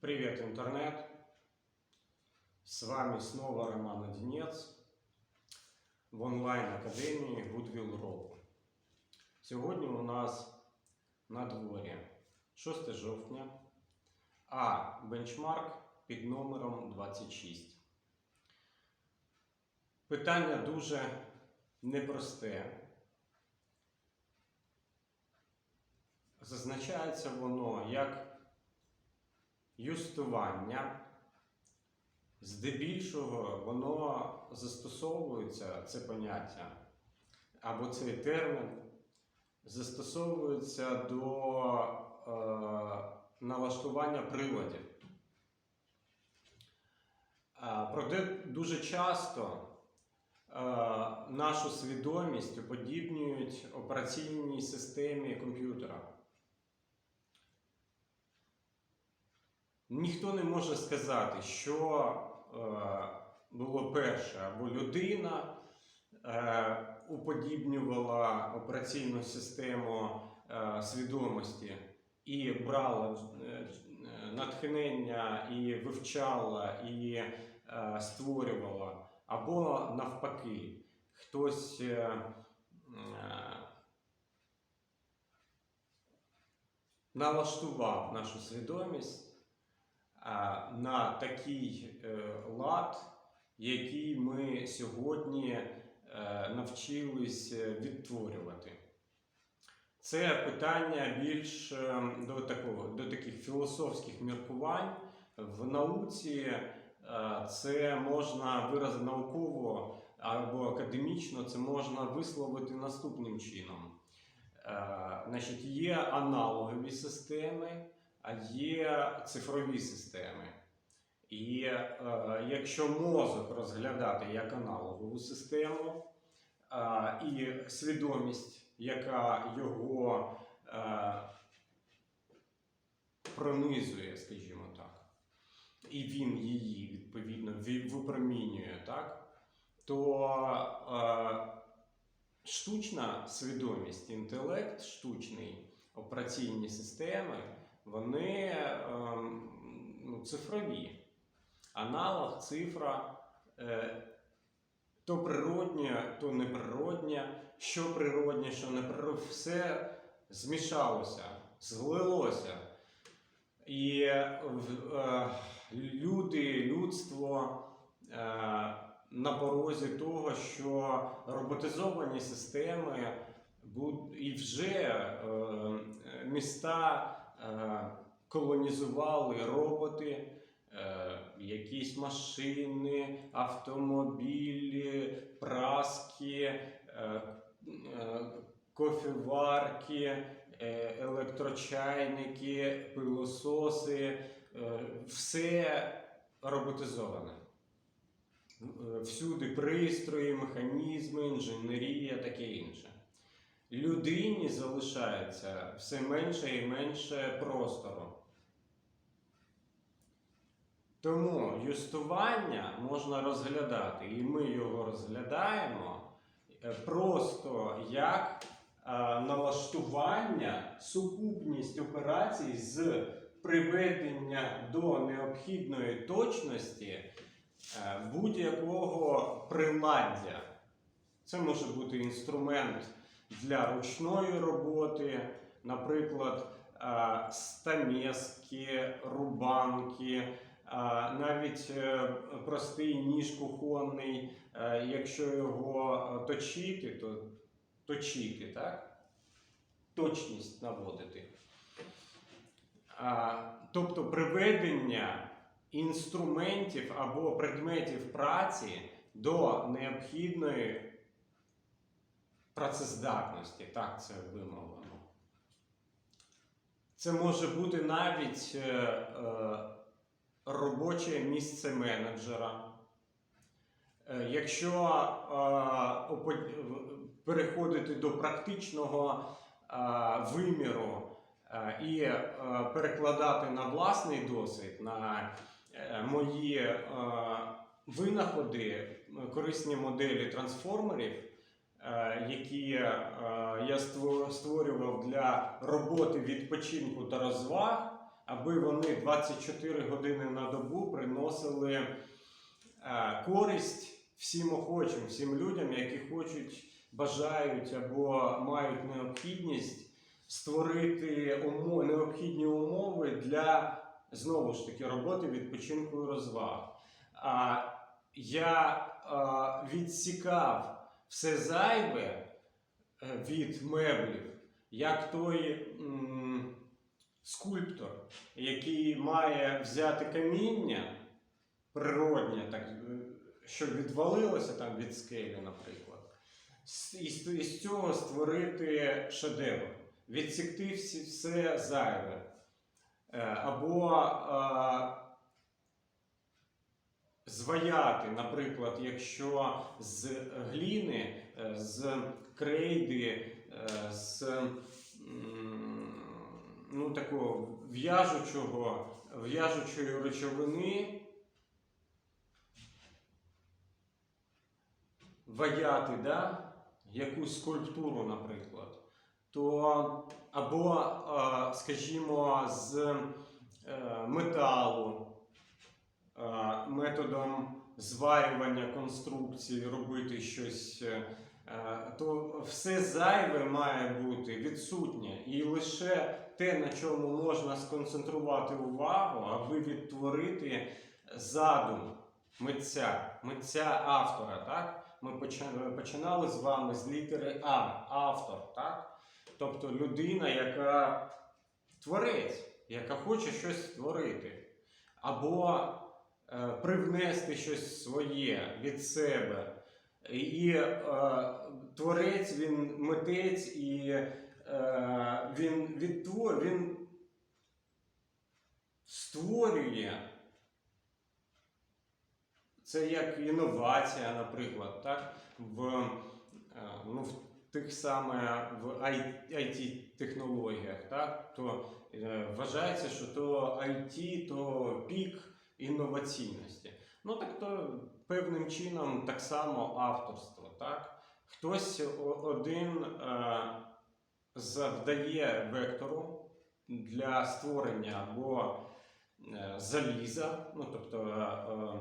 Привет, интернет! С вами снова Роман Одинец в онлайн-академії Goodwill Rock. Сьогодні у нас на дворі 6 жовтня, а бенчмарк під номером 26. Питання дуже непросте. Зазначається воно як юстування. Здебільшого воно застосовується, це поняття, або цей термін застосовується до е, налаштування приладів. Е, проте дуже часто е, нашу свідомість уподібнюють операційній системі комп'ютера. Ніхто не може сказати, що е, було перше, або людина е, уподібнювала операційну систему е, свідомості і брала натхнення, і вивчала, і створювала, або навпаки, хтось. Налаштував нашу свідомість на такий е, лад, який ми сьогодні е, навчились е, відтворювати. Це питання більш до, такого, до таких філософських міркувань. В науці це можна виразити науково або академічно, це можна висловити наступним чином. Значить, є аналогові системи, є цифрові системи. І е, якщо мозок розглядати як аналогову систему е, і свідомість, яка його е, пронизує, скажімо так, і він її відповідно випромінює, так, то е, штучна свідомість, інтелект штучний, операційні системи вони ем, ну, цифрові. Аналог, цифра, е, то природнє, то неприроднє, що природнє, що неприроднє, все змішалося, злилося. І е, люди, людство е, на порозі того, що роботизовані системи і вже е, міста колонізували роботи, е, якісь машини, автомобілі, праски, е, е, кофеварки, е, електрочайники, пилососи, е, все роботизоване. Е, Всюди пристрої, механізми, інженерія, таке інше. Людині залишається все менше і менше простору. Тому юстування можна розглядати, і ми його розглядаємо е, просто як е, налаштування, сукупність операцій з приведення до необхідної точності е, будь-якого приладдя. Це може бути інструмент для ручної роботи, наприклад, е, стамески, рубанки, е, навіть е, простий ніж кухонний, якщо його точити, то точити, так? Точність наводити. Тобто приведення інструментів або предметів праці до необхідної працездатності, так це вимовлено. Це може бути навіть е, е, робоче місце менеджера. Е, Якщо е, переходити до практичного е, виміру е, і е, перекладати на власний досвід, на е, мої е, винаходи, корисні моделі трансформерів, які е, я створював для роботи, відпочинку та розваг, аби вони 24 години на добу приносили е, користь всім охочим, всім людям, які хочуть, бажають або мають необхідність створити необхідні умови для знову ж таки роботи, відпочинку і розваг. Я е, відсікав все зайве е, від меблів, як той м, скульптор, який має взяти каміння природнє, так, е, що відвалилося там від скелі, наприклад, і з, цього створити шедевр, відсікти все зайве. Е, Або зваяти, наприклад, якщо з гліни, е, з крейди, е, з ну, такого в'яжучого, в'яжучої речовини, ваяти, да? якусь скульптуру, наприклад, то або, е, скажімо, з металу, методом зварювання конструкції робити щось, е, е, то все зайве має бути відсутнє. І лише те, на чому можна сконцентрувати увагу, аби відтворити задум митця, митця автора. Так? Ми починали з вами з літери А, автор, так? Тобто людина, яка творець, яка хоче щось створити, або е, привнести щось своє від себе. І е, творець, він митець, і е, він відтвор, він створює. Це як інновація, наприклад, так? в, е, ну, в тих саме в IT-технологіях, так? то е, вважається, що то IT, то пік інноваційності. Ну так то певним чином так само авторство. Так? Хтось один е, завдає вектору для створення або е, заліза, ну тобто е, е,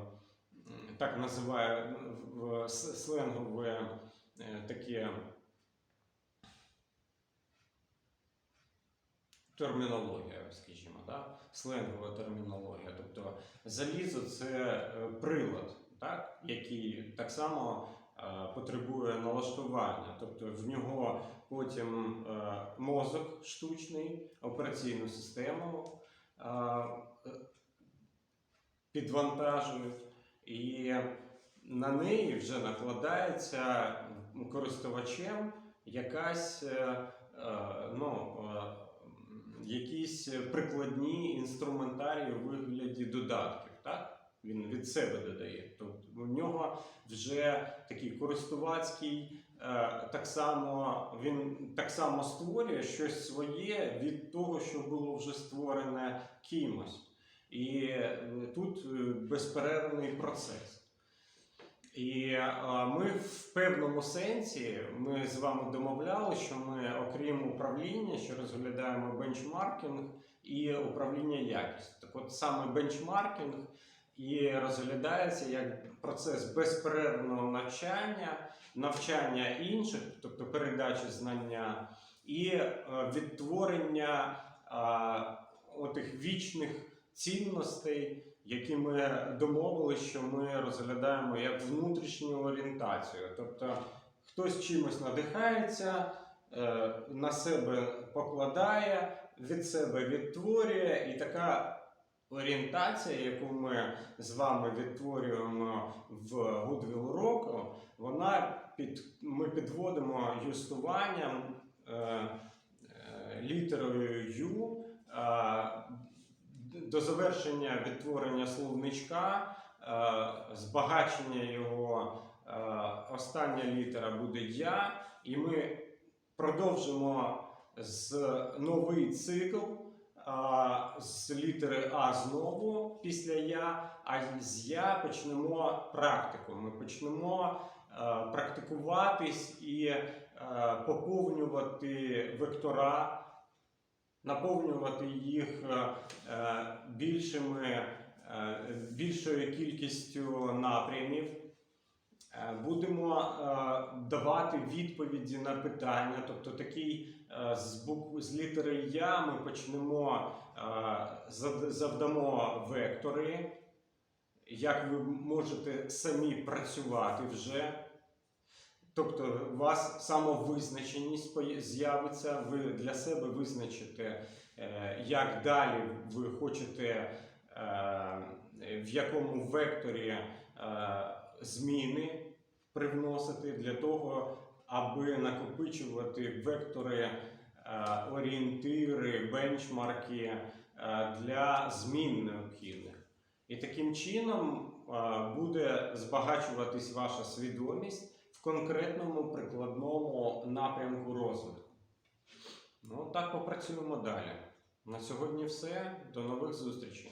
так називає в сленгове е, таке термінологія, скажімо, да? сленгова термінологія. Тобто залізо це е, прилад, так? який так само е, потребує налаштування. Тобто в нього потім е, мозок штучний, операційну систему підвантажують, і на неї вже накладається користувачем якась ну, якісь прикладні інструментарії у вигляді додатків. Так? Він від себе додає. Тобто в нього вже такий користувацький, е, так само він так само створює щось своє від того, що було вже створене кимось. І е, тут е, безперервний процес. І е, ми в певному сенсі ми з вами домовляли, що ми, окрім управління, що розглядаємо бенчмаркінг і управління якістю. Так от саме бенчмаркінг і розглядається як процес безперервного навчання, навчання інших, тобто передачі знання, і е, відтворення е, отих вічних цінностей, які ми домовилися, що ми розглядаємо як внутрішню орієнтацію. Тобто хтось чимось надихається, е, на себе покладає, від себе відтворює, і така орієнтація, яку ми з вами відтворюємо в Goodwill року, вона під, ми підводимо юстуванням е, е, літерою Ю. е, до завершення відтворення словничка, е, збагачення його, е, остання літера буде Я, і ми продовжимо з новий цикл з літери А знову після Я, а з Я почнемо практику. Ми почнемо е, практикуватись і е, поповнювати вектора наповнювати їх е, е, більшими, е, більшою кількістю напрямів. Будемо давати відповіді на питання, тобто такий з букв з літери Я ми почнемо завдамо вектори, як ви можете самі працювати вже. Тобто у вас самовизначеність з'явиться, ви для себе визначите, е, як далі ви хочете, е, в якому векторі е, зміни привносити для того, аби накопичувати вектори, орієнтири, бенчмарки для змін необхідних. І таким чином буде збагачуватись ваша свідомість конкретному прикладному напрямку розвитку. Ну, так попрацюємо далі. На сьогодні все. До нових зустрічей.